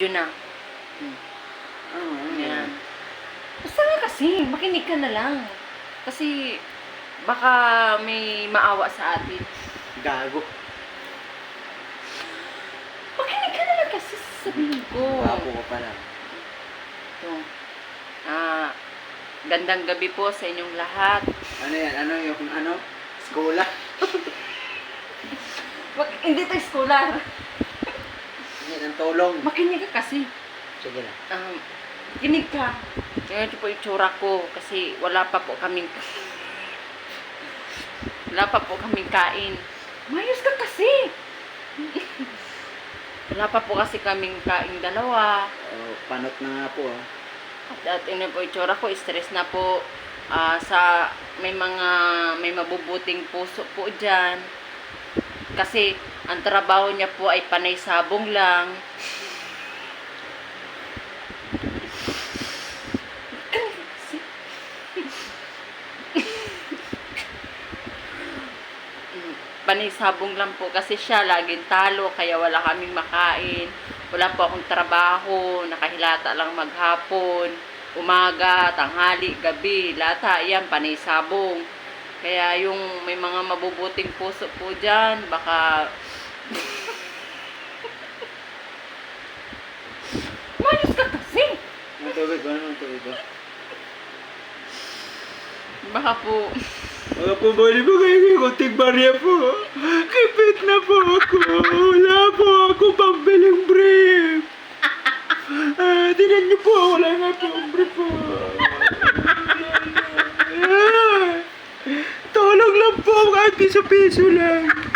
Yun na. Hmm. Ano Yan. Basta nga kasi, makinig ka na lang. Kasi, baka may maawa sa atin. Gago. Makinig ka na lang kasi sasabihin ko. Gago ka pala. Ito. Ah, gandang gabi po sa inyong lahat. Ano yan? Ano yung ano? Skola? Wag, hindi tayo scholar. Tulong. Makinig ka kasi. Sige na. Um, kinig ka. Niyo po yung tsura ko kasi wala pa po kaming wala pa po kaming kain. Mayos ka kasi. wala pa po kasi kaming kain dalawa. Oh, panot na nga po. ah. At tingnan po yung tsura ko, stress na po. Ah, sa may mga may mabubuting puso po diyan. Kasi ang trabaho niya po ay panay sabong lang. Panay sabong lang po kasi siya laging talo kaya wala kaming makain wala po akong trabaho nakahilata lang maghapon umaga, tanghali, gabi lata, yan, panay sabong kaya yung may mga mabubuting puso po dyan baka Mayos ka kasi Ang tubig ano ang tubig ko? baka po Mga po, bali po kayo kay Kunting Maria po. Kipit na po ako. Wala po ako pambiling brief. Ah, tinan niyo po, wala nga po ang brief po. Ah, tulong lang po kahit piso-piso lang.